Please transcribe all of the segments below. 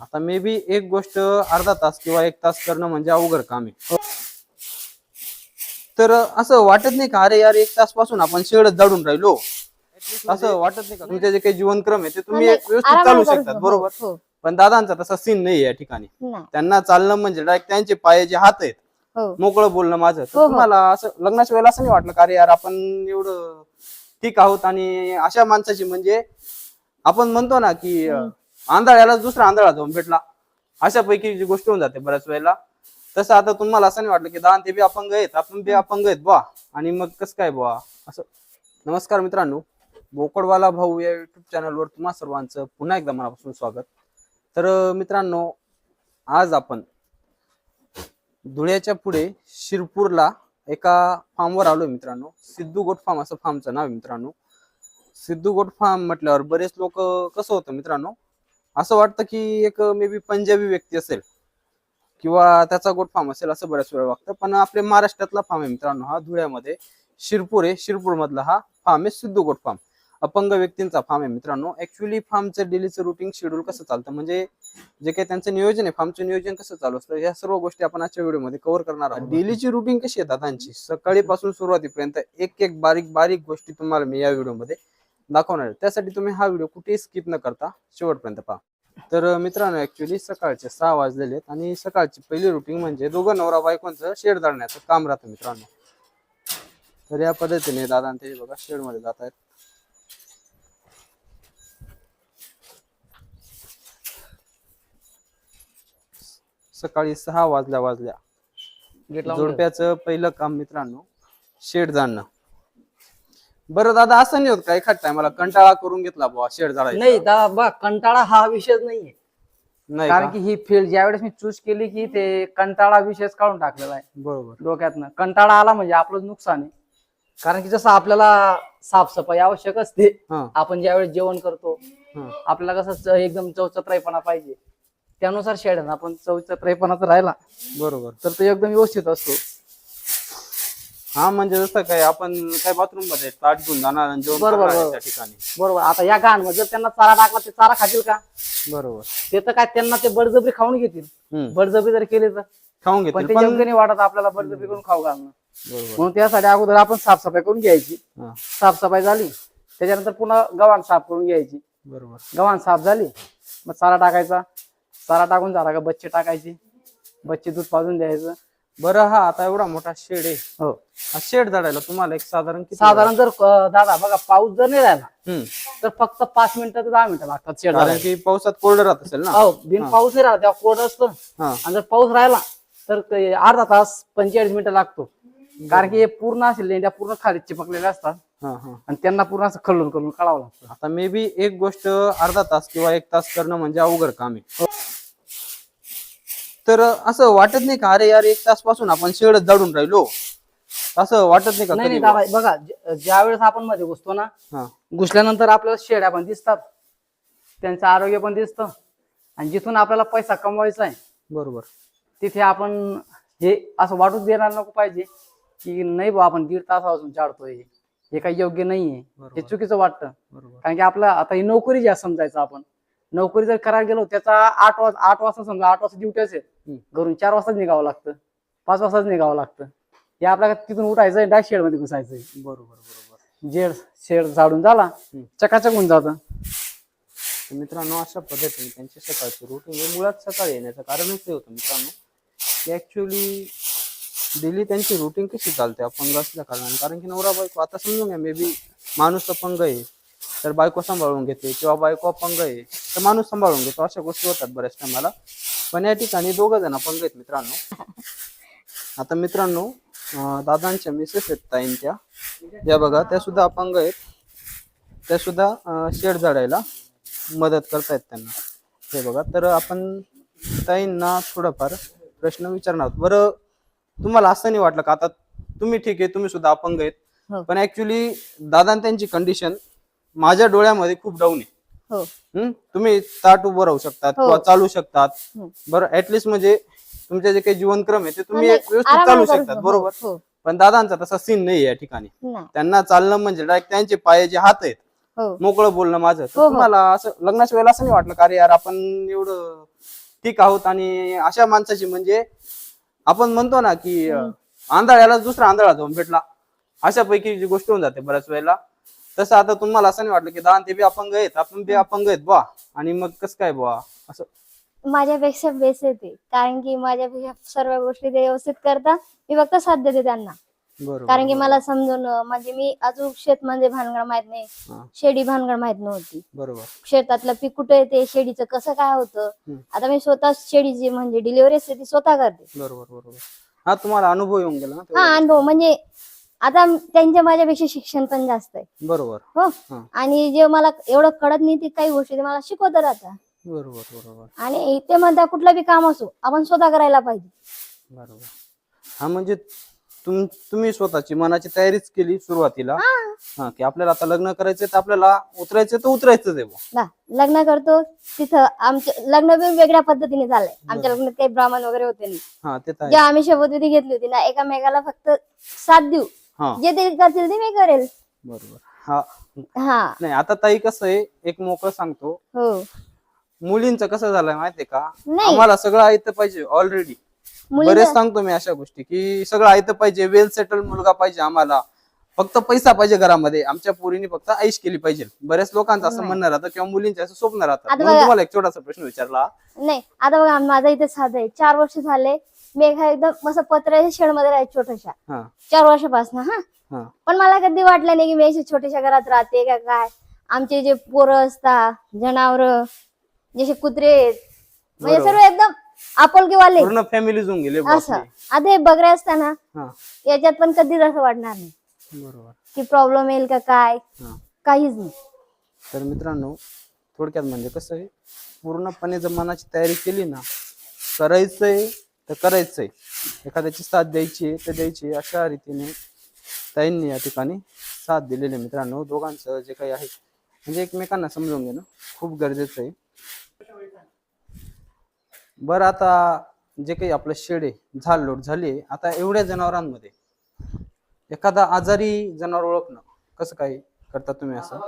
आता may be एक गोष्ट अर्धा तास किंवा एक तास करणं म्हणजे अवघड काम आहे. तर असं वाटत नाही का अरे यार एक तासपासून आपण शेडच जाडून राहिलो? असं वाटत नाही का? तुमचे जे काही जीवनक्रम आहे ते तुम्ही एक व्यवस्थित चालू शकतात शकतो. बरोबर? हो, पण दादांचा तसा सीन नाही या ठिकाणी. त्यांना चालणं म्हणजे डायरेक्ट त्यांचे पाय जे हात आहेत हो. मोकळं बोलणं माझं. हो, हो. तुम्हाला असं लग्नाच्या वेळेला असं नाही वाटलं का अरे यार आपण एवढं ठीक आहोत आणि अशा माणसाची म्हणजे आपण म्हणतो ना की आंधळ्याला दुसरा आंधळा जाऊन भेटला. अशा पैकी जी गोष्ट होऊन जाते बऱ्याच वेळेला. तसं आता तुम्हाला असं नाही वाटलं की दान ते बी अपंग आहेत आपण बी अपंग आहेत बुवा. आणि मग कसं काय बुवा? असं. नमस्कार मित्रांनो. बोकडवाला भाऊ या युट्यूब चॅनलवर तुम्हा सर्वांचं पुन्हा एकदा मनापासून स्वागत. तर मित्रांनो आज आपण धुळ्याच्या पुढे शिरपूरला एका फार्मवर आलोय मित्रांनो. सिद्धू गोट फार्म असं फार्मचं नाव आहे मित्रांनो. सिद्धू गोट फार्म म्हटल्यावर बरेच लोक कसं होतं मित्रांनो? असं वाटतं की एक मे बी पंजाबी व्यक्ती असेल किंवा त्याचा गोट फार्म असेल असं बऱ्याच वेळा वाटतं पण आपल्या महाराष्ट्रातला फार्म आहे मित्रांनो हा धुळ्यामध्ये शिरपूर आहे. शिरपूर मधला हा फार्म आहे सिद्धू गोट फार्म अपंग व्यक्तींचा फार्म आहे मित्रांनो. ऍक्च्युली फार्मचं डेलीचं रुटीन शेड्यूल कसं चालतं? म्हणजे जे काही त्यांचं नियोजन आहे फार्मचं नियोजन कसं चालू असतं? या सर्व गोष्टी आपण आजच्या व्हिडिओमध्ये कव्हर करणार आहोत. डेलीची रुटीन कशी आहे दादांची? सकाळीपासून सुरुवातीपर्यंत एक एक बारीक बारीक गोष्टी तुम्हाला मी या व्हिडिओमध्ये दाखवणार आहे. त्यासाठी तुम्ही हा व्हिडिओ कुठेही स्किप न करता शेवटपर्यंत पहा. तर मित्रांनो ऍक्च्युली सकाळचे सहा वाजलेले आहेत आणि सकाळची पहिली रुटीन म्हणजे दोघं नवरा बायकोंचं शेड जाळण्याचं काम राहतं मित्रांनो. तर या पद्धतीने दादा ते बघा शेडमध्ये जात आहेत. सकाळी सहा वाजल्या वाजल्या जोडप्याचं पहिलं काम मित्रांनो शेड जाणणं. बरं दादा असं नाही होत का? एखाद टायमाला कंटाळा करून घेतला बुवा शेड जाळायचा नाही दा बा कंटाळा हा विषयच नाहीये. नाही कारण का? की ही फील्ड ज्यावेळेस मी चूज केली की ते कंटाळा विषयच काढून टाकलेला आहे. बरोबर. डोक्यातनं. कंटाळा आला म्हणजे आपलं नुकसान आहे. कारण की जसं आपल्याला साफसफाई आवश्यक असते हा. आपण ज्यावेळेस जेवण करतो हा. आपल्याला कसं च- एकदम चौचत्राईपणा पाहिजे. त्यानुसार शेड आपण चौचत्राईपणाचा राहिला. बरोबर. तर तो एकदम व्यवस्थित असतो. हा म्हणजे जसं काय आपण काय बाथरूममध्ये ताट घेऊन जाणार आणि जेवण बरोबर, करणार आहे बरोबर. त्या ठिकाणी. बरोबर. आता या गाण जर त्यांना चारा टाकला ते चारा खातील का? बरोबर. ते तर काय त्यांना ते बळजबरी खाऊन घेतील. हम्म. बळजबरी जर केली तर. खाऊन पण घेतले ते पण योग्य नाही वाटत आपल्याला बळजबरी करून खाऊ घालणं. बरोबर. म्हणून त्यासाठी अगोदर आपण साफसफाई करून घ्यायची. हा. साफसफाई झाली त्याच्यानंतर पुन्हा गव्हाण साफ करून घ्यायची. बरोबर. गव्हाण साफ झाली मग चारा टाकायचा. चारा टाकून झाला का बच्चे टाकायचे. बच्चे दूध पाजून द्यायचं. बरं हा आता एवढा मोठा शेड आहे. हो. हा शेड झाडायला तुम्हाला एक साधारण किती साधारण जर अं, दादा बघा पाऊस जर नाही राहिला हम्म. तर फक्त पाच मिनिटं ते दहा मिनिटं लागतात शेड कारण की पावसात कोरडं राहत असेल ना? हो बिन पाऊस नाही राहिला तेव्हा कोरड असतं. हा. आणि जर पाऊस राहिला तर ते अर्धा तास पंचेचाळीस मिनिटं लागतो. कारण की हे पूर्ण असे लेंड्या पूर्ण खाली चिपकलेल्या असतात. हा हा. आणि त्यांना पूर्ण असं खल्लून खल्लून काढावं लागतं. आता मे बी एक गोष्ट अर्धा तास किंवा एक तास करणं म्हणजे अवघड काम आहे. तर असं वाटत नाही का? अरे यार एक तासपासून आपण शेडच जाडून राहिलो. असं वाटत नाही का नाही कधी? नाही दादा बघा ज्या- ज्या वेळेस आपण मध्ये घुसतो ना हा. घुसल्यानंतर आपल्याला शेड्या पण दिसतात. त्यांचं आरोग्य पण दिसतं. आणि जिथून आपल्याला पैसा कमवायचा आहे बरोबर. तिथे आपण हे असं वाटूच देणार नको पाहिजे की नाही बा आपण दीड तासापासून चाडतोय हे काही योग्य नाहीये. हे बरोबर. चुकीचं वाटतं. बरोबर. कारण की आपला आता ही नोकरी जी आहे समजायचं आपण. नोकरी जर करायला गेलो त्याचा आठ वाजता आठ वाजता समजा आठ वाजता ड्युटी असेल. घरून चार वाजताच निघावं लागतं. पाच वाजताच निघावं लागतं. हे आपल्याला तिथून उठायचं डायरेक्ट शेडमध्ये घुसायचंय. बरोबर बरोबर. जेड शेड झाडून झाला चकाचक होऊन जातं. तर मित्रांनो अशा पद्धतीने त्यांची सकाळची रुटीन मुळात सकाळी येण्याचं कारणच ते होतं मित्रांनो. की ऍक्च्युली डेली त्यांची रुटीन कशी चालते अपंग असल्या कारणाने. कारण की नवरा बायको आता समजून घ्या मे बी माणूस अपंग आहे. तर बायको सांभाळून घेते किंवा बायको अपंग आहे तर माणूस सांभाळून घेतो अशा गोष्टी होतात बऱ्याच टायमाला. पण या ठिकाणी दोघं जण अपंग आहेत मित्रांनो. आता मित्रांनो दादांच्या मिसेस आहेत ताईन त्या या बघा त्या सुद्धा अपंग आहेत. त्या सुद्धा शेड झाडायला मदत करतायत त्यांना. हे बघा तर आपण ताईंना थोडंफार प्रश्न विचारणार आहोत. बरं तुम्हाला असं नाही वाटलं का? आता तुम्ही ठीक आहे तुम्ही सुद्धा अपंग आहेत. हो. पण ऍक्च्युली दादा त्यांची कंडिशन माझ्या डोळ्यामध्ये खूप डाऊन आहे. हो. हम्म? तुम्ही ताट उभं राहू शकतात हो. किंवा चालू शकतात. हम्म. बरं ऍटलिस्ट म्हणजे तुमचे जे काही जीवनक्रम आहे ते तुम्ही एक व्यवस्थित आरामाने चालू करू शकतात शकतो. बरोबर? हो पण दादांचा तसा सीन नाही या ठिकाणी. नाही. त्यांना चालणं म्हणजे डायरेक्ट त्यांचे पाय जे हात आहेत हो. मोकळं बोलणं माझं. तर हो, हो. तुम्हाला असं लग्नाच्या वेळेला असं नाही वाटलं का अरे यार आपण एवढं ठीक आहोत आणि अशा माणसाची म्हणजे आपण म्हणतो ना की अं, आंधळ्याला दुसरा आंधळा जाऊन भेटला. अशा पैकी जी गोष्ट होऊन जाते बऱ्याच वेळेला. तसं आता तुम्हाला असं नाही वाटलं की दान ते बी अपंग आहेत आपण बी अपंग आहेत बा आणि मग कसं काय बुवा? असं माझ्यापेक्षा बेस येते कारण की माझ्यापेक्षा सर्व गोष्टी ते व्यवस्थित करता मी फक्त साथ देते त्यांना. बरोबर कारण की मला समजून म्हणजे मी अजून शेत म्हणजे भानगड माहीत नाही. हा, शेडी भानगड माहीत नव्हती. बरोबर. शेतातलं पीक कुठे येते शेडीचं कसं काय होतं? हम्म. आता मी स्वतः शेडीची म्हणजे डिलिव्हरी असते ती स्वतः करते. बरोबर बरोबर. हा तुम्हाला अनुभव येऊन गेला ना हा तेवढा? अनुभव. म्हणजे आता त्यांच्या माझ्यापेक्षा शिक्षण पण जास्त आहे. बरोबर. हो. हा. आणि जे मला एवढं कळत नाही ते काही गोष्टी ते मला शिकवत राहतात बरोबर बरोबर. आणि ते म्हणतात कुठलं बी काम असो आपण स्वतः करायला पाहिजे. बरोबर. हा म्हणजे तुम तुम्ही स्वतःची मनाची तयारीच केली सुरुवातीला. हा. की आपल्याला आता लग्न करायचंय तर आपल्याला उतरायचं तर उतरायचंच आहे बुवा. ना लग्न करतो तिथं आमचं लग्न पण वेगळ्या पद्धतीने झालंय. आमच्या लग्नात काही ब्राह्मण वगैरे होते नाही. हा ते तर आहे. जेव्हा आम्ही शपथविधी घेतली होती ना एकामेकाला फक्त साथ देऊ. हा. जे ते करतील ते मी करेल. बरोबर. हा. हा. नाही आता ताई कसं आहे एक मोकळं सांगतो. हो. मुलींचं कसं झालंय माहितीये का? नाही. आम्हाला सगळं ऐकतं पाहिजे ऑलरेडी बरेच सांगतो मी अशा गोष्टी की सगळं ऐकतं पाहिजे वेल सेटल मुलगा पाहिजे आम्हाला. फक्त पैसा पाहिजे घरामध्ये. आमच्या पोरीने फक्त ऐश केली पाहिजे. बऱ्याच लोकांचं असं म्हणणं राहतं किंवा मुलींचे असं स्वप्न राहतं. आता म्हणून बघा. तुम्हाला एक छोटासा प्रश्न विचारला. नाही आता बघा माझा इथे साधा आहे. चार वर्ष झाले मी एका एकदम मस्त पत्र्याच्या शेडमध्ये राहायचे छोट्याशा. चार वर्षापासून हा. पण मला कधी वाटलं नाही की मी अशी छोट्याशा घरात राहते का काय? आमचे जे पोरं असतात जनावर जसे कुत्रे म्हणजे. सर्व एकदम आपुलकीवाले. फॅमिली गेले असं. आता हे बकरे असताना याच्यात पण कधीच असं वाटणार नाही. बरोबर. की प्रॉब्लेम येईल का काय? काहीच नाही. तर मित्रांनो थोडक्यात म्हणजे कसं आहे पूर्णपणे जर मनाची तयारी केली ना करायचंय तर करायचंय. एखाद्याची साथ द्यायची तर द्यायची. अशा रीतीने ताईंनी या ठिकाणी साथ दिलेली मित्रांनो. दोघांचं जे काही आहे म्हणजे एकमेकांना समजून घेणं खूप गरजेचं आहे. बरं आता जे काही आपलं शेड आहे झाड लोट झाली आता एवढ्या जनावरांमध्ये एखादा आजारी जनावर ओळखणं कसं काय करता तुम्ही असं?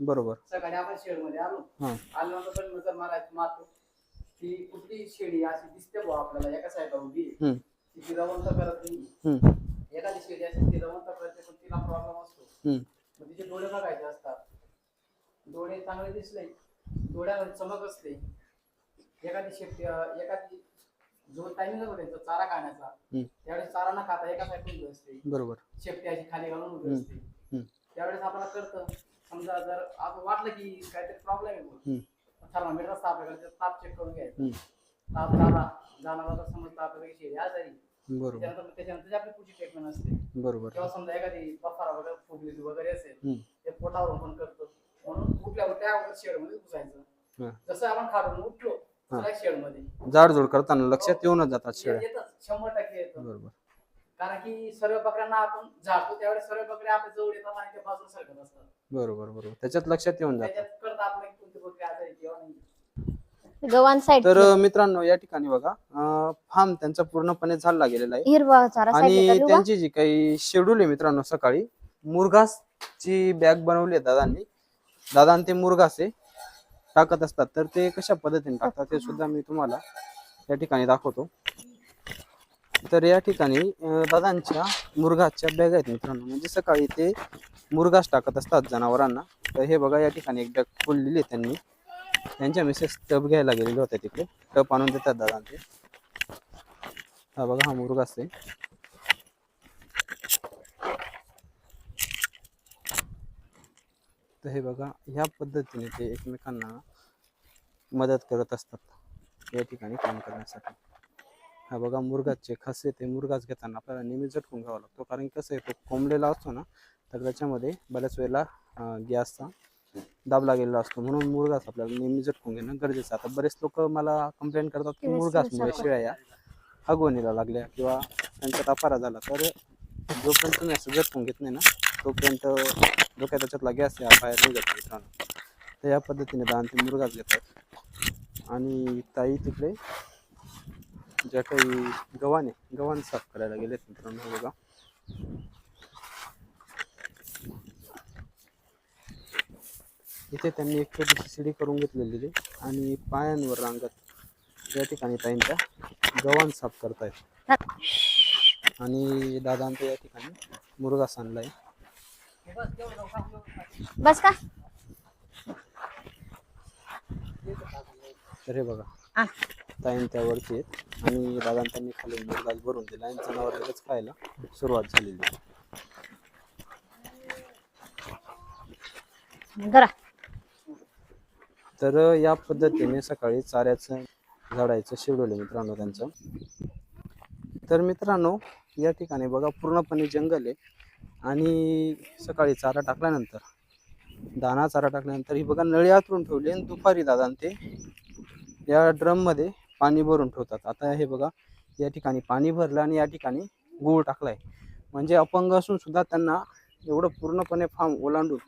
बरोबर. सकाळी आपण शेडमध्ये आलो आल्यानंतर मारायची मारतो. की कुठली शेळी अशी दिसते बुवा आपल्याला एका साईडला उभी. हम्म. ती ती रवंत करत नाही. हम्म. एखादी शेळी असेल ती रवंत करते पण तिला प्रॉब्लेम असतो. हम्म. मग तिचे डोळे बघायचे असतात. डोळे चांगले दिसले डोळ्यावर चमक असते. एखादी शेपटी अं, एखादी जो टायमिंग होतो त्यांचा चारा खाण्याचा हम्म. त्यावेळेस चारा न खाता एका साईड उभी असते बरोबर. शेपटी अशी खाली घालून उभी हम्म. असते. हम्म. त्यावेळेस आपल्याला कळतं समजा जर आपण वाटलं की काहीतरी प्रॉब्लेम आहे हम्म. असतं आपल्याकडे ते ताप चेक करून घ्यायचं. हम्म. ताप झाला जाणार तर आपल्याला की शेळी आजारी बरोबर. त्याच्यानंतर त्याच्यानंतर आपली पुढची ट्रीटमेंट असते. बरोबर. किंवा समजा एखादी बफारा वगैरे फुगली वगैरे असेल हम्म. ते पोटावर पण करतो. म्हणून उठल्या शेड मध्ये घुसायचं. जसं आपण खाडून उठलो शेड मध्ये जाडजूड करताना लक्षात येऊनच जातात येतं शंभर टक्के येतं बरोबर. कारण की सर्व बकऱ्यांना आपण झाडतो त्यावेळेस सर्व बकऱ्या आपल्या जवळ येतात आणि ते बाजूला सरकत असतात. बरोबर बरोबर. त्याच्यात लक्षात येऊन जातं. त्याच्यात कळतं आपल्याला की कोणती बकरी आजारी किंवा नाही. गव्हाण साईड तर मित्रांनो या ठिकाणी बघा फार्म त्यांचा पूर्णपणे झाला गेलेला आहे. हिरवा चारा आणि साईड त्यांची जी काही शेड्यूल आहे मित्रांनो सकाळी मुरघासची बॅग बनवली आहे दादांनी. दादांनी ते मुरघास आहे टाकत असतात. तर ते कशा पद्धतीने टाकतात ते सुद्धा मी तुम्हाला या ठिकाणी दाखवतो. तर या ठिकाणी दादांच्या मुरघासच्या बॅग आहेत मित्रांनो. म्हणजे सकाळी ते मुरघास टाकत असतात जनावरांना. तर हे बघा या ठिकाणी एक बॅग खोललेली आहे त्यांनी. त्यांच्या मिसेस टब घ्यायला गेलेले होते तिकडे. टप आणून देतात दादा ते हा बघा हा मुरघास आहे तर हे बघा ह्या पद्धतीने ते एकमेकांना मदत करत असतात या ठिकाणी काम करण्यासाठी. हा बघा मुरगासचे खसे ते मुरगास घेताना आपल्याला नेहमी झटकून घ्यावा लागतो. कारण कसं आहे तो कोंबलेला असतो ना तर त्याच्यामध्ये बऱ्याच वेळेला गॅसचा दाब गेलेला असतो. म्हणून मुरगास आपल्याला नेहमी झटकून घेणं गरजेचं आता बरेच लोक मला कंप्लेंट करतात की मुरगासमुळे शेळ्या या हगवणीला लागल्या किंवा त्यांचा तापारा झाला. तर जोपर्यंत तुम्ही असं झटकून घेत नाही ना तोपर्यंत डोक्यात त्याच्यातला गॅस आहे बाहेर निघत मित्रांनो. तर या पद्धतीने दान ते मुरगास घेतात. आणि ताई तिकडे ज्या काही गव्हाणे गव्हाण साफ करायला गेलेत मित्रांनो बघा. इथे त्यांनी एक छोटीशी शिडी करून घेतलेली आहे आणि पायांवर रांगत या ठिकाणी ताईंच्या गव्हाण साफ करतायत. आणि दादांचं या ठिकाणी मुरगास आणलाय बस का? तर हे बघा. ताईन त्यावरती आहेत. आणि दादां त्यांनी खाली मुरगास भरून दिला. आणि जनावर लगेच खायला सुरुवात झालेली आहे. जरा तर या पद्धतीने सकाळी चाऱ्याचं झाडायचं शेड्यूल आहे मित्रांनो त्यांचं. तर मित्रांनो या ठिकाणी बघा पूर्णपणे जंगल आहे. आणि सकाळी चारा टाकल्यानंतर दाणा चारा टाकल्यानंतर ही बघा नळी आतरून ठेवली आणि दुपारी दादा ते या ड्रममध्ये पाणी भरून ठेवतात. आता हे बघा या ठिकाणी पाणी भरलं आणि या ठिकाणी गूळ टाकलाय. म्हणजे अपंग असून सुद्धा त्यांना एवढं पूर्णपणे फार्म ओलांडून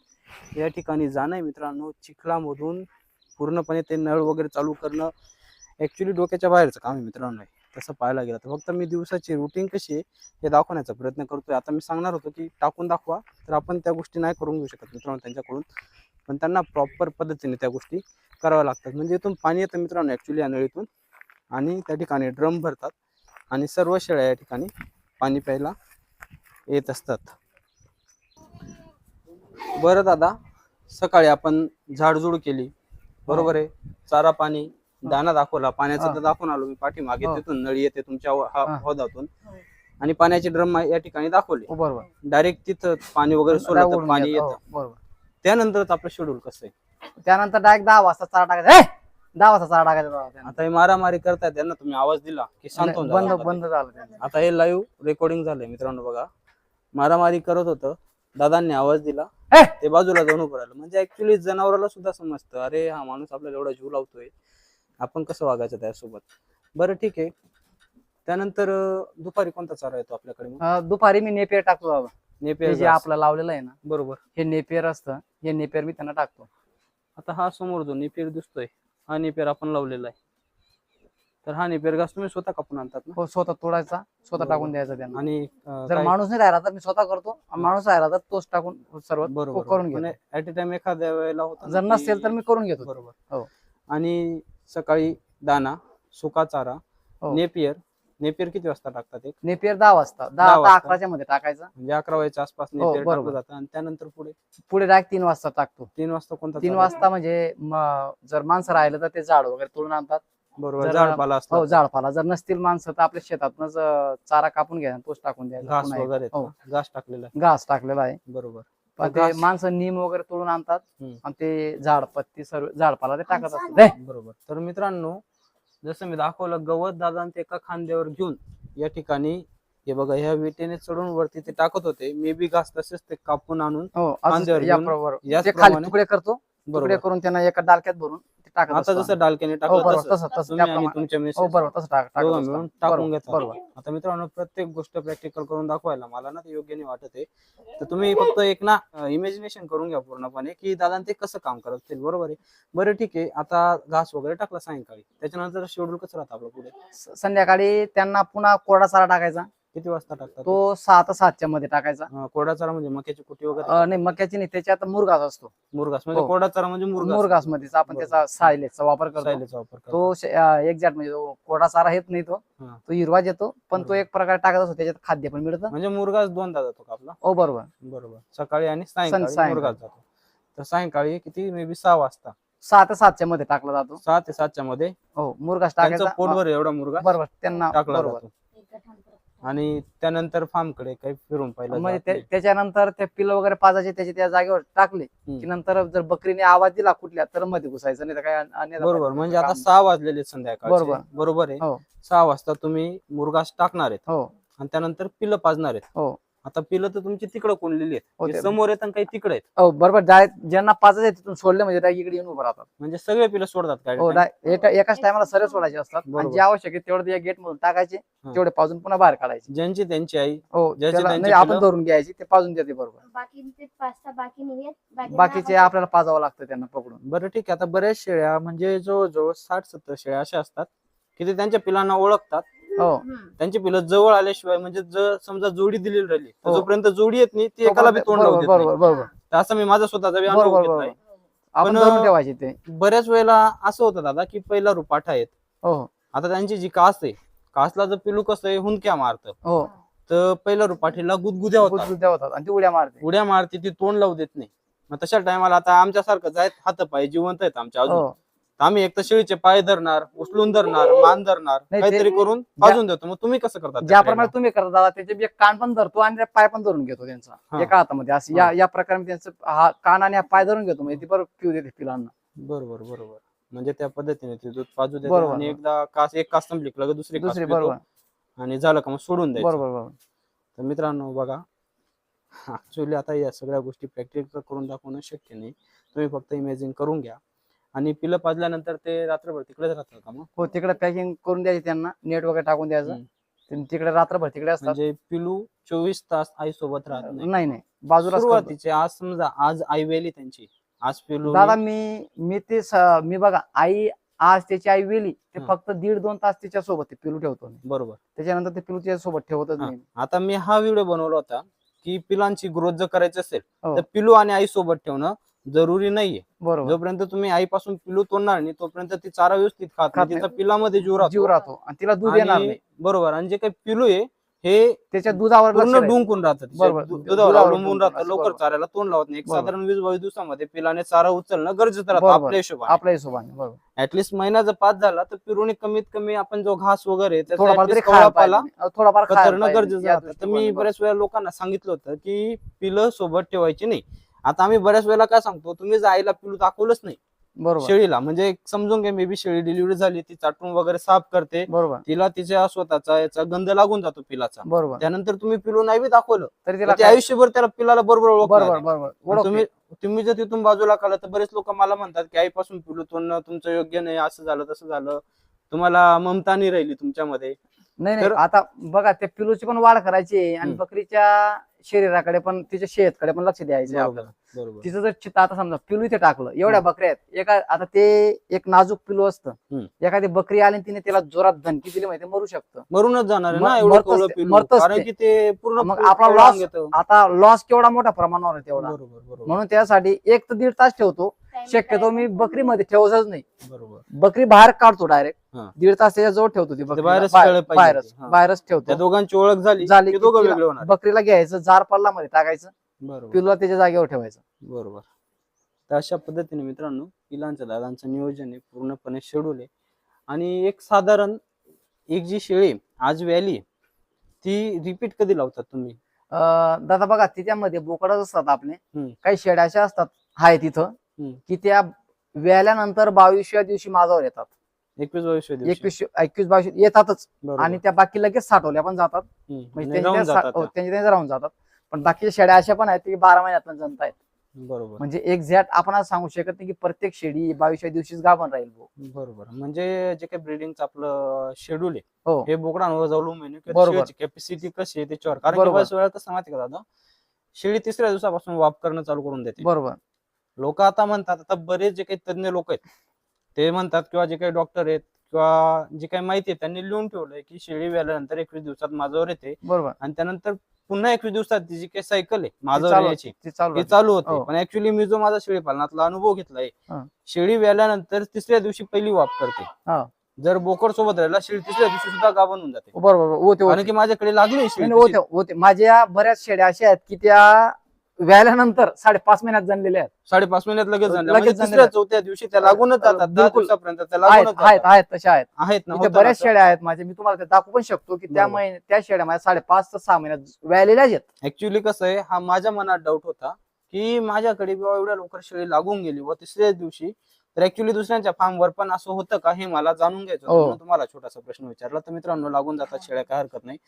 या ठिकाणी जाणं आहे मित्रांनो. चिखलामधून पूर्णपणे ते नळ वगैरे चालू करणं ॲक्च्युली डोक्याच्या बाहेरचं काम आहे मित्रांनो तसं पाहायला गेलं तर. फक्त मी दिवसाची रुटीन कशी आहे हे दाखवण्याचा प्रयत्न करतोय. आता मी सांगणार होतो की टाकून दाखवा तर आपण त्या गोष्टी नाही करून घेऊ शकत मित्रांनो त्यांच्याकडून. पण त्यांना प्रॉपर पद्धतीने त्या गोष्टी कराव्या लागतात. म्हणजे इथून पाणी येतं मित्रांनो ॲक्च्युली या नळीतून. आणि त्या ठिकाणी ड्रम भरतात आणि सर्व शेळ्या या ठिकाणी पाणी प्यायला येत असतात. बरं दादा सकाळी आपण झाडझूड केली. बरोबर आहे? चारा पाणी दाना दाखवला. पाण्याचं हा. तर दाखवून आलो मी पाठीमागे. हो. तिथून नळी येते तुमच्या हा- हा. हौदातून आणि पाण्याचे ड्रम या ठिकाणी दाखवले. हो, बरोबर. डायरेक्ट तिथं पाणी वगैरे सोडलं तर ओढून पाणी. हो, येतं. बरोबर. त्यानंतरच आपलं शेड्यूल कसं आहे? त्यानंतर डायरेक्ट दहा वाजता चारा टाकायचा! दहा वाजता चारा टाकायचा. आता हे मारामारी करतायत त्यांना तुम्ही आवाज दिला की शांत होऊन बंद. बंद झालं त्यांचं. आता हे लाईव्ह रेकॉर्डिंग झालंय मित्रांनो बघा मारामारी करत होतं दादांनी आवाज दिला ए! ते बाजूला जाऊन उभं राहिलं म्हणजे ऍक्च्युली जनावराला सुद्धा समजतं अरे हा माणूस आपल्याला एवढा जीव लावतोय आपण कसं वागायचं त्यासोबत बरं ठीक आहे त्यानंतर अं, दुपारी कोणता चारा येतो आपल्याकडे मग? अं, दुपारी मी नेपियर टाकतो बाबा नेपियर हे जे. आपलं लावलेलं आहे ना बरोबर हे नेपियर असतं हे नेपियर मी त्यांना टाकतो आता हा समोर जो नेपियर दिसतोय हा नेपियर आपण लावलेला आहे. तर हा नेपियर घास तुम्ही स्वतः कापून आणतात ना? हो स्वतः तोडायचा स्वतः. टाकून द्यायचा त्यांना. आणि अं, जर काय- माणूस नाही राहिला तर मी स्वतः करतो माणूस राहिला तर तोच टाकून सर्व बरोबर करून घेतो. ऍट अ टाइम एखाद्या वेळेला होतं ना जर की- नसेल तर मी करून घेतो. बरोबर. हो. आणि सकाळी दाना सुका चारा हो. नेपियर नेपियर किती वाजता टाकतात एक? नेपियर दहा वाजता. दहा दहा ते वाजता. अकराच्या मध्ये टाकायचा. म्हणजे अकरा वाजेच्या आसपास नेपियर टाकलं बरोबर. जातं आणि त्यानंतर पुढे? पुढे डायरेक्ट तीन वाजता टाकतो. तीन वाजता कोणता तीन? वाजता म्हणजे म- जर माणसं राहिलं तर ते झाड वगैरे तोडून आणतात. बरोबर जर- झाडपाला असला हो जर नसतील माणसं तर आपल्या शेतातूनच अं, चारा कापून घ्यायचा तोच टाकून द्यायचा घास पुन्हा वगैरे. हो. येतो. घास टाकलेला आहे. घास टाकलेला आहे. बरोबर. पण तो ते घास- माणसं नीम वगैरे तोडून आणतात हम्म. आणि ते झाड पत्ती सर्व झाडपाला ते टाकत असतात. हे! बरोबर. तर मित्रांनो जसं मी दाखवलं गवत दादा ते एका खांद्यावर घेऊन या ठिकाणी हे बघा ह्या विटेने चढून वरती ते टाकत होते. मे बी घास तसेच ते कापून आणून हो असंच खांद्यावर घेऊन याचप्रमाणे- तुकडे करतो तुकडे बरोबर. करून त्यांना एका डालक्यात भरून टाकत आता जसं डालक्याने हो टाकलं बरोबर तसं तसं. तसं तुम्ही आणि त्याप्रमाणे- तुमच्या हो मिसेस बरोबर तसं टाक टाकत दोघं असतो. मिळून टाकून बरोबर, आता मित्रांनो प्रत्येक गोष्ट प्रॅक्टिकल करून दाखवायला मला ना ते योग्य नाही वाटत आहे तर तुम्ही फक्त एक ना इमॅजिनेशन करून घ्या पूर्णपणे की दादा ते कसं काम करत असतील. बरोबर आहे. बरं ठीक आहे. आता घास वगैरे टाकला सायंकाळी. त्याच्यानंतर शेड्यूल कसं राहतं आपलं पुढे? स- संध्याकाळी त्यांना पुन्हा कोरडा चारा टाकायचा. किती वाजता टाकतात? तो सहा ते सातच्या मध्ये टाकायचा. अं, कोरडा चारा म्हणजे मक्याची कुटी वगैरे? अं, नाही मक्याची नाही त्याच्यात मुरघास असतो. मुरघास म्हणजे हो. कोरडा चारा म्हणजे मुरघास. मध्ये आपण. त्याचा सायलेजचा वापर करतो. सायलेचा वापर करतात. तो एक्झॅक्ट म्हणजे तो कोरडा चारा येत नाही तो. हा. तो हिरवाच येतो पण तो बरोबर. एक प्रकारे टाकत असतो त्याच्यात खाद्य पण मिळतं. म्हणजे मुरघास दोनदा जातो का आपला? हो बरोबर. बरोबर. सकाळी आणि सायंकाळी सायंकाळी. मुरघास जातो. तर सायंकाळी किती? मे बी सहा वाजता. सहा ते सातच्या मध्ये टाकला जातो. सहा ते सातच्या मध्ये? हो त्यांचं टाकायचा. पोटभर एवढा मुरघास बरोबर त्यांना टाकला बरोबर. जातो. आणि त्यानंतर फार्मकडे काही फिरून पाहिलं म्हणजे जात त्या- नाही. त्याच्यानंतर ते पिलं वगैरे पाजायचे त्याच्या त्या जागेवर टाकले हम्म. की नंतर जर बकरीने आवाज दिला कुठल्या तर मध्ये घुसायचं नाही तर काय अन्यथा बरोबर. म्हणजे आता काम- सहा वाजलेले आहेत संध्याकाळचे. बरोबर. बरोबर आहे. हो. सहा वाजता तुम्ही मुरघास टाकणार आहेत. हो. आणि त्यानंतर पिलं पाजणार आहेत. हो. आता पिलं तर तुमची तिकडं कोणलेली हो, आहेत ते- हे समोर आणि काही तिकडे आहेत. हो बरोबर डायरेक्ट ज्यांना पाचायचे तिथून सोडले म्हणजे direct इकडे येऊन उभं राहतात. म्हणजे सगळे पिलं सोडतात काय हो direct एका एकाच टायमाला सरळ सोडायचे असतात. आणि बरोबर. जे आवश्यक आहे तेवढे या गेट मधून टाकायचे हा. तेवढे पाजून पुन्हा बाहेर काढायचे. ज्यांची त्यांची आई हो ज्याचे त्याला त्यांचे नाही आपण पिलं- धरून घ्यायची ते पाजून देते बरोबर. बाकीचे पाच सहा बाकी. बाकी बाकीचे आपल्याला पाजावं लागतं त्यांना पकडून. बरं ठीक आहे. आता बऱ्याच शेळ्या म्हणजे जवळजवळ साठ सत्तर शेळ्या अशा असतात की ते त्यांच्या पिलांना ओळखतात. हो. त्यांची पिलं जवळ आल्याशिवाय म्हणजे जर समजा जोडी दिलेली राहिली तर हो. जोपर्यंत जोडी येत नाही ती एकाला बी तोंड लावू बरोबर देत बरोबर नाही. बरोबर तर असं मी माझा स्वतःचा बी अनुभव बरोबर घेतलाय बरोबर. आपण पण, धरून ठेवायचे ते. बऱ्याच वेळेला असं होतं दादा की पहिला रुपाठ आहेत हो. आता त्यांची जी कास आहे कासला जर पिलू कसं आहे हुंदक्या मारतं. हो. तर पहिल्या रुपाठीला गुदगुद्या होतात. गुदगुद्या होतात आणि ती उड्या मारते. उड्या मारते ती तोंड लावू देत नाही. मग तशा टायमाला आता आमच्यासारखंच आहेत हात पाय जिवंत आहेत आमच्या अजून. हो आम्ही एक तर शेळीचे पाय धरणार उचलून धरणार मान धरणार नाही, ते- काहीतरी करून पाजून देतो. मग तुम्ही कसं करता त्या ज्याप्रमाणे? तुम्ही करता दादा त्याचे एक कान पण धरतो आणि पाय पण धरून घेतो त्यांचा. एका हातामध्ये. असं या. या प्रकारे मी त्यांचं हा कान आणि हा पाय धरून घेतो. म्हणजे ती बरोबर पिऊ देते पिलांना. बरोबर बरोबर. म्हणजे त्या पद्धतीने ते दूध पाजू देते बरोबर, आणि. एकदा कास एक कास संपली की लगेच दुसरी कास दुसरी पितो बरोबर. आणि झालं का मग सोडून द्यायचं. बरोबर बरोबर. तर मित्रांनो बघा ऍक्च्युली आता या सगळ्या गोष्टी प्रॅक्टिकल करून दाखवणं शक्य नाही. तुम्ही फक्त इमॅजिन करून घ्या. आणि पिलं पाजल्यानंतर ते रात्रभर तिकडेच राहतात का मग? हो तिकडे पॅकिंग करून द्यायची त्यांना नेट वगैरे टाकून द्यायचं. हम्म. ते तिकडे रात्रभर तिकडे असतात. म्हणजे पिलू चोवीस तास आई सोबत राहत नाही. नाही नाही. बाजूला सुरुवातीचे आज समजा आज आई वेली त्यांची. आज पिलू दादा मी मी ते स- मी बघा आई आज त्याची आई वेली ते हं. फक्त दीड दोन तास तिच्या सोबत ते पिलू ठेवतो मी. बरोबर. त्याच्यानंतर ते पिलू तिच्या सोबत ठेवतच हा. नाही. आता मी हा व्हिडिओ बनवला होता की पिलांची ग्रोथ जर करायची असेल हो. तर पिलू आणि आई सोबत ठेवणं जरुरी नाहीये. बरोबर. जोपर्यंत तुम्ही आईपासून पिलू तोडणार नाही तोपर्यंत ती चारा व्यवस्थित खात खात नाही नाही. तिचा पिलामध्ये जीव राहतो. जीव राहतो. आणि तिला दूध येणार आणि नाही. बरोबर. आणि जे काही पिलू आहे हे त्याच्या दुधावर लक्ष पूर्ण राहील. डुंकून राहतं तिच्या बरोबर. दु- दुधावर दुधावर अवलंबून डुंकून राहतं राहतं, लवकर बरोबर. चारायला तोंड लावत नाही. एक बरोबर. साधारण वीस बावीस दिवसामध्ये पिलाने चारा उचलणं गरजेचं राहतं. बरोबर. आपल्या हिशोबाने. आपल्या हिशोबाने. बरोबर. ऍटलिस्ट महिना जर पास झाला तर पिरुणी कमीत कमी आपण जो घास वगैरे त्याचा थोडाफार at तरी least खायला कवळा पाला पाहिजे. अहो, थोडाफार खायला कतरणं पाहिजे. गरजेचं या राहतं. तर मी दृष्टिकोनाने. बऱ्याच वेळा लोकांना सांगितलं होतं की पिलं सोबत ठेवायची नाही. आता आम्ही बऱ्याच वेळेला काय सांगतो तुम्ही आईला पिलू दाखवलंच नाही बरोबर. शेळीला म्हणजे समजून घ्या मे बी शेळी डिलिव्हरी झाली ती चाटून वगैरे साफ करते बरोबर. तिला तिच्या स्वतःचा याचा गंध लागून जातो पिलाचा. बरोबर. त्यानंतर तुम्ही पिलू नाही बी दाखवलं तरी तर तिला ते काय- आयुष्यभर त्याला पिलाला बरोबर ओळखणार बरोबर. बरोबर. तुम्ही तुम्ही जर तिथून बाजूला काढलं तर बरेच लोक मला म्हणतात की आईपासून पिलू तोडणं तुमचं योग्य नाही असं झालं तसं झालं. तुम्हाला ममता नाही राहिली तुमच्यामध्ये. नाही नाही तर- आता बघा त्या पिलूची पण वाढ करायची आहे आणि हम्म. बकरीच्या शरीराकडे पण तिच्या शेतकडे पण लक्ष द्यायचं आपल्याला. बरोबर. तिचं जर चित्त आता समजा पिलू इथे टाकलं एवढ्या. बकऱ्या आहेत. एका आता ते एक नाजूक पिलू असतं. हम्म. एखादी बकरी आली आणि तिने त्याला जोरात धनकी दिली माहिती मरू शकतं. मरूनच जाणार आहे ना एवढं मरतच कवळं ते- पिलू? मरतच कारण ते. की ते पूर्ण मग आपला कवळं loss- अंग येतं. आता लॉस केवढा मोठ्या प्रमाणावर आहे तेवढा. बरोबर बरोबर. म्हणून त्यासाठी एक तर दीड तास ठेवतो. शक्यतो मी बकरीमध्ये ठेवतच नाही बरोबर बकरी बाहेर काढतो डायरेक्ट हा. दीड तास त्याच्याजवळ ठेवतो ती बकरीला. बाहेरच बाहेर- कळलं पाहिजे बाहेरच ते. हा. बाहेरच त्या ठेवतो दोघांची ओळख झाली झाली की की दोघं तिला- वेगळे होणार बकरीला घ्यायचं जार पल्लामध्ये टाकायचं बरोबर पिलूला त्याच्या जागेवर ठेवायचं बरोबर तर अशा पद्धतीने मित्रांनो पिलांचं दादांचं नियोजन आहे पूर्णपणे शेड्यूल आहे आणि एक साधारण एक जी शेळी आहे, आज व्याली ती रिपीट कधी लावतात तुम्ही अं, दादा बघा तिच्यामध्ये बोकडच असतात आपले हम्म. काही शेड्या अशा असतात हाय तिथं. की त्या व्याल्यानंतर बावीसव्या दिवशी माझावर येतात. एकवीस वर्ष एकवीस एकवीस बावीस येतातच. आणि त्या बाकी लगेच साठवल्या पण जातात. म्हणजे त्यांच्या राहून त्या जातात सा- हो, राहून जातात. पण बाकीच्या शेड्या अशा पण आहेत की बारा महिन्यात जणत आहेत बरोबर. म्हणजे एक्झॅक्ट आपण सांगू शकत नाही की प्रत्येक शेडी बावीसव्या दिवशीच गाभण राहील. बरोबर. म्हणजे जे काही ब्रिडिंगचं आपलं शेड्यूल आहे हो. हे बोकडांवर जाऊन बरोबर. कॅपॅसिटी कशी आहे त्याच्यावर. कारण वेळा कसं माहिती का दादा शेळी तिसऱ्या दिवसापासून वाप करणं चालू करून देते. बरोबर. लोक आता म्हणतात आता बरेच जे काही तज्ञ लोक आहेत ते म्हणतात किंवा जे काही डॉक्टर आहेत किंवा जे काही माहिती आहे त्यांनी लिहून ठेवलंय की शेळी व्याल्यानंतर एकवीस दिवसात माझ्यावर येते बरोबर आणि त्यानंतर पुन्हा एकवीस दिवसात ती जी काही सायकल आहे माझ्यावर चालू यायची ती चालू होते हो. पण ऍक्च्युली मी जो माझा शेळी पालनातला अनुभव घेतलाय. शेळी व्याल्यानंतर तिसऱ्या दिवशी पहिली वाप करते. जर बोकड सोबत राहिला शेळी तिसऱ्या दिवशी सुद्धा गाभण होऊन जाते बरोबर. होते कारण की माझ्याकडे लागली होते माझ्या बऱ्याच शेड्या अशा आहेत की त्या व्याल्यानंतर साडेपाच महिन्यात जणलेल्या आहेत साडेपाच महिन्यात लगेच लगेच म्हणजे तिसऱ्या. चौथ्या दिवशी त्या लागूनच जातात दहा बिलकुल. दिवसापर्यंत त्या आहेत लागूनच आहेत जातात. आहेत तशा आहेत आहेत ना इथे होतं बऱ्याच ना शेड्या आहेत माझे मी तुम्हाला ते दाखवू पण शकतो की त्या बरोबर. महिने त्या शेड्या माझ्या साडेपाच ते सहा महिन्यात व्यालेल्याच आहेत ऍक्च्युली कसं आहे हा माझ्या मनात डाऊट होता की माझ्याकडे बाबा एवढ्या लवकर शेळी लागून गेली व तिसऱ्याच दिवशी तर ऍक्च्युली दुसऱ्यांच्या फार्मवर पण असं होतं का हे मला जाणून घ्यायचं होतं हो. म्हणून तुम्हाला छोटासा प्रश्न विचारला. तर मित्रांनो लागून जातात शेळ्या काय हरकत नाही.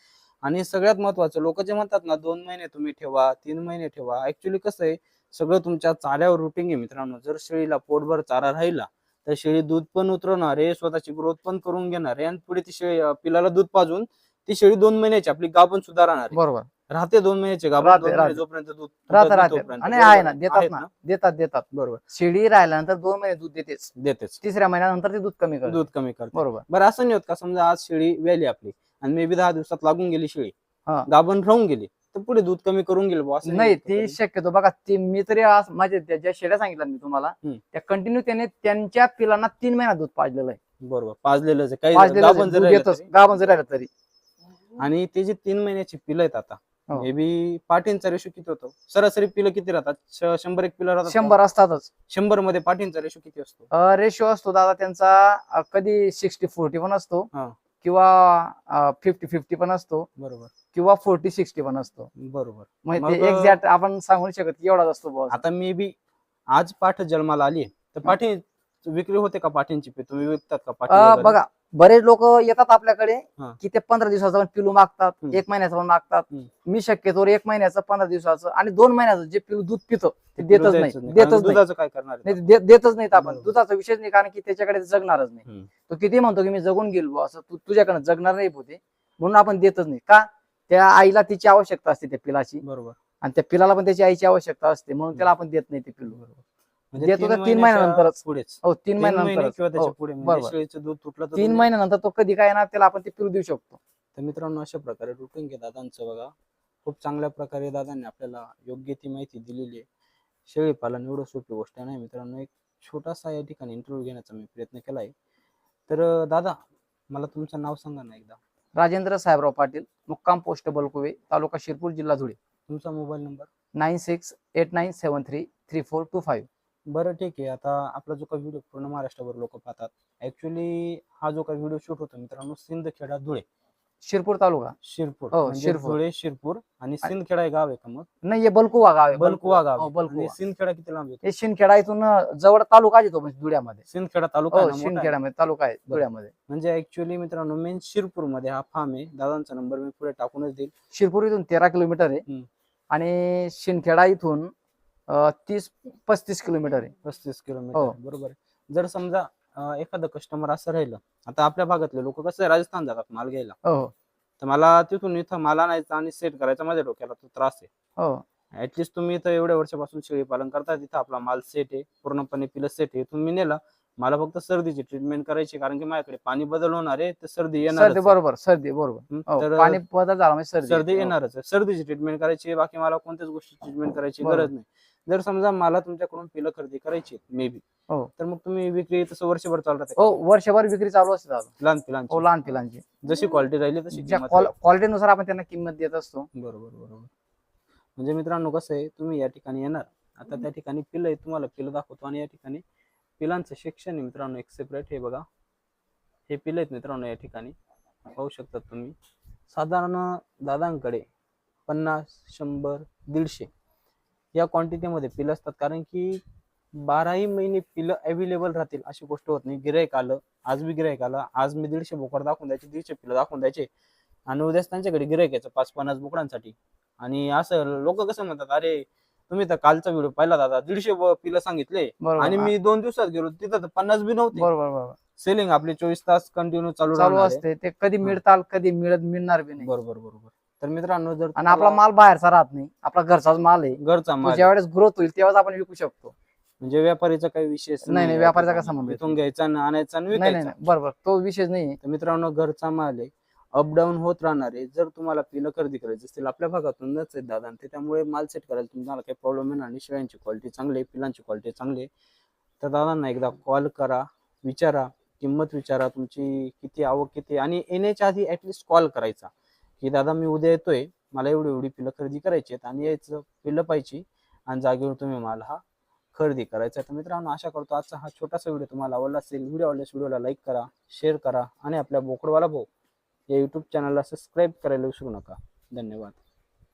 आणि सगळ्यात महत्वाचं लोक जे म्हणतात ना दोन महिने तुम्ही ठेवा तीन महिने ठेवा ऍक्च्युली कसं आहे सगळं तुमच्या चाऱ्यावर रुटीन आहे मित्रांनो. जर शेळीला पोटभर चारा राहिला तर शेळी दूध पण उतरवणार आहे स्वतःची ग्रोथ पण करून घेणार आहे. आणि पुढे ती शेळी अं, पिलाला दूध पाजून ती शेळी दोन महिन्याची आपली गाभण सुद्धा राहणार आहे. बरोबर. राहते दोन महिन्याचे गाभण राहते, दोन महिने राहते. जोपर्यंत दूध राहत दूध राहते. तोपर्यंत. आणि आहे ना? देतात आहेत ना? देतात देतात. बरोबर. शेळी राहिल्यानंतर दोन महिने दूध देतेच. देतेच. तिसऱ्या महिन्यानंतर ते दूध कमी करते दूध कमी करते बरोबर. बरं असं नाही होत का? समजा आज शेळी व्याली आपली आणि मे बी दहा दिवसात लागून गेली शेळी हा. गाभण राहून गेली तर पुढे दूध कमी करून गेल बुवा, असं नाही होतं ती कधी? शक्यतो बघा ती मी तरी आज माझ्या त्या ज्या शेड्या सांगितल्या मी तुम्हाला हम्म. त्या कंटिन्यू त्याने त्यांच्या पिलांना तीन महिना दूध पाजलेलं आहे. बरोबर. पाजलेलंच आहे. काही पाजलेलं गाभण जर राहिलं तरी. गाभण जर राहिलं तरी. आणि ते जे तीन महिन्याची पिलं आहेत आता. मे बी पाठींचा रेशो किती होतो? सरासरी पिलं किती राहतात? शंभर एक पिलं राहतात? शंभर असतातच. शंभरमध्ये पाठींचा रेशो किती असतो? रेशो असतो दादा त्यांचा अं, कधी सिक्स्टी फोर्टी पण असतो हा. किंवा फिफ्टी फिफ्टी पण असतो बरोबर. किंवा फोर्टी सिक्स्टी पण असतो. बरोबर. मग- ते एक्झॅक्ट आपण सांगू नाही शकत की एवढाच असतो. आता मे बी आज पाठ जन्माला आली तर पाठी विक्री होते का पाठींची? पी तुम्ही विकतात का पाठी अं, वगैरे? बघा बरेच लोक येतात आपल्याकडे हा. की ते पंधरा दिवसाचं पण पिलू मागतात हम्म. एक महिन्याचं पण मागतात हम्म. मी शक्यतो एक महिन्याचं पंधरा दिवसाचं आणि दोन महिन्याचं जे पिलू दूध पितं ते देतच नाही. देतच नाही दुधाचं काय करणार? नाही, दे- देतच नाहीत आपण बरोबर. दुधाचा विषयच नाही कारण की त्याच्याकडे ते जगणारच नाही. तो किती म्हणतो की मी जगून गेलो बुवा, असं तू तुझ्याकडे जगणार नाही होते म्हणून आपण देतच नाही का त्या आईला तिची आवश्यकता असते त्या पिलाची बरोबर आणि त्या पिलाला पण त्याची आईची आवश्यकता असते म्हणून त्याला आपण देत नाही ते पिलू म्हणजे देतो तर तीन महिन्यानंतरच. पुढेच. हो तीन तीन महिने महिन्यानंतर हो, पुढे म्हणजे दूध तुटलं तर तीन महिन्यानंतर तो कधी काय ना त्याला आपण ते पिलू देऊ शकतो. तर मित्रांनो अशा प्रकारे रुटीन घे दादांचं बघा. खूप चांगल्या प्रकारे दादांनी आपल्याला योग्य ती माहिती दिलेली आहे. शेळी पालन एवढं सोपी गोष्ट नाही मित्रांनो. एक छोटासा या ठिकाणी इंटरव्ह्यू घेण्याचा मी प्रयत्न केला आहे. तर दादा मला तुमचं नाव सांगा ना एकदा. राजेंद्र साहेबराव पाटील मुक्काम पोस्ट बलकुवे तालुका शिरपूर जिल्हा धुळे. तुमचा mobile number? Nine six eight nine seven three three four two five. बरं ठीक आहे. आता आपला जो काही व्हिडिओ पूर्ण महाराष्ट्रावर लोक पाहतात ऍक्च्युली हा जो काही व्हिडिओ शूट होतो मित्रांनो सिंदखेडा धुळे. शिरपूर तालुका? शिरपूर. हो, म्हणजे शिरपूर. धुळे शिरपूर आणि सिंदखेडा हे गाव आहे का मग? नाही हे बलकुवा गाव आहे बलकुवा. गाव हो, आहे. बलकुवा सिंदखेडा किती लांब येतो हे शिंदखेडा इथून अं, जवळ तालुका येतो म्हणजे धुळ्यामध्ये. सिंदखेडा तालुका आहे हो ना मोठा आहे. तालुका आहे धुळ्यामध्ये. म्हणजे ऍक्च्युअली मित्रांनो मेन शिरपूरमध्ये हा फार्म आहे. दादांचा नंबर मी पुढे टाकूनच देईल. शिरपूर इथून तेरा किलोमीटर आहे. हम्म. आणि शिंदखेडा इथून अं, तीस पस्तीस किलोमीटर आहे. पस्तीस किलोमीटर. हो. बरोबर आहे. जर समजा अं, एखादं कस्टमर असं राहिलं आता आपल्या भागातले लोक कसं राजस्थान जातात माल घ्यायला. हो हो. तर मला तिथून इथं माल आणायचा आणि सेट करायचा माझ्या डोक्याला तो त्रास आहे. हो. ऍटलिस्ट तुम्ही इथं एवढ्या वर्षापासून शेळी पालन करता तिथं आपला माल सेट आहे पूर्णपणे पिलं सेट आहे. तुम्ही नेला मला फक्त सर्दीची ट्रीटमेंट करायची कारण की माझ्याकडे पाणी बदल होणार आहे तर सर्दी येणार सर्दी बरोबर सर्दी बरोबर. हो, पाणी बदल झाला म्हणजे सर्दी. सर्दी हो. येणारच आहे. सर्दीची ट्रीटमेंट करायची आहे, बाकी मला कोणत्याच गोष्टी ट्रीटमेंट करायची बरोबर. गरज नाही. जर समजा मला तुमच्याकडून पिलं खरेदी करायची मे बी हो. तर मग तुम्ही विक्री तसं वर्षभर चालत हो वर्षभर विक्री चालू असते दादा. लहान हो पिलांची लहान पिलांची जशी क्वालिटी राहिली तशी ज्या किंमत राहील. क्वालिटीनुसार आपण त्यांना किंमत देत असतो. बरोबर बरोबर. म्हणजे मित्रांनो कसं आहे तुम्ही या ठिकाणी येणार. आता त्या ठिकाणी पिलं आहे तुम्हाला पिलं दाखवतो. आणि या ठिकाणी पिलांचं शिक्षण आहे मित्रांनो एक सेपरेट हे बघा. हे पिलं आहेत मित्रांनो या ठिकाणी. पाहू शकतात तुम्ही. साधारण दादांकडे पन्नास शंभर दीडशे. या क्वांटिटीमध्ये पिलं असतात. कारण की बाराही महिने पिलं अवेलेबल राहतील अशी गोष्ट होत नाही. गिरायक आलं आज बी गिरायक आलं आज मी दीडशे बोकड दाखवून द्यायचे दीडशे पिलं दाखवून द्यायचे. आणि उद्याच त्यांच्याकडे गिरायक यायचं पाच पन्नास बोकडांसाठी. आणि असं लोक कसं म्हणतात अरे तुम्ही तर कालचा व्हिडिओ पाहिला दादा दीडशे पिलं सांगितले. आणि मी दोन दिवसात गेलो तिथं तर पन्नास बी नव्हते. बरोबर बरोबर. सेलिंग आपली चोवीस तास कंटिन्यू चालू चालू. असते. ते कधी मिळताल कधी मिळत मिळणार बी नाही. बरोबर बरोबर. तर मित्रांनो जर आणि आपला माल बाहेरचा राहत नाही आपला घरचाच माल आहे. घरचा माल ज्या वेळेस ग्रोथ होईल तेव्हाच आपण विकू शकतो. म्हणजे व्यापारीचा काही विषय नाही, नाही, व्यापारीचा काय संबंध इथून घ्यायचा आणि आणायचा नाही नाही बरोबर तो विषय नाही तर मित्रांनो घरचा माल आहे. अपडाऊन होत राहणार आहे. जर तुम्हाला पिलं खरेदी करायची असतील आपल्या भागातूनच आहेत दादा. ते त्यामुळे माल सेट करायला तुम्हाला काही प्रॉब्लेम येणार नाही. शेळ्यांची क्वालिटी चांगली आहे पिलांची क्वालिटी चांगली आहे. तर दादांना एकदा कॉल करा विचारा किंमत विचारा तुमची किती आवक किती आणि येण्याच्या आधी ऍटलिस्ट कॉल करायचा. की दादा मी उद्या येतोय मला एवढी एवढी पिलं खरेदी करायची आहेत आणि यायचं पिलं पाहिजे आणि जागेवर तुम्ही मला हा खरेदी करायचा आहे. तर मित्रांनो आशा करतो आजचा हा छोटासा व्हिडिओ तुम्हाला आवडला असेल. व्हिडिओ आवडल्यास व्हिडिओला लाईक करा शेअर करा आणि आपल्या बोकडवाला भाऊ या युट्यूब चॅनलला सबस्क्राईब करायला विसरू नका. धन्यवाद.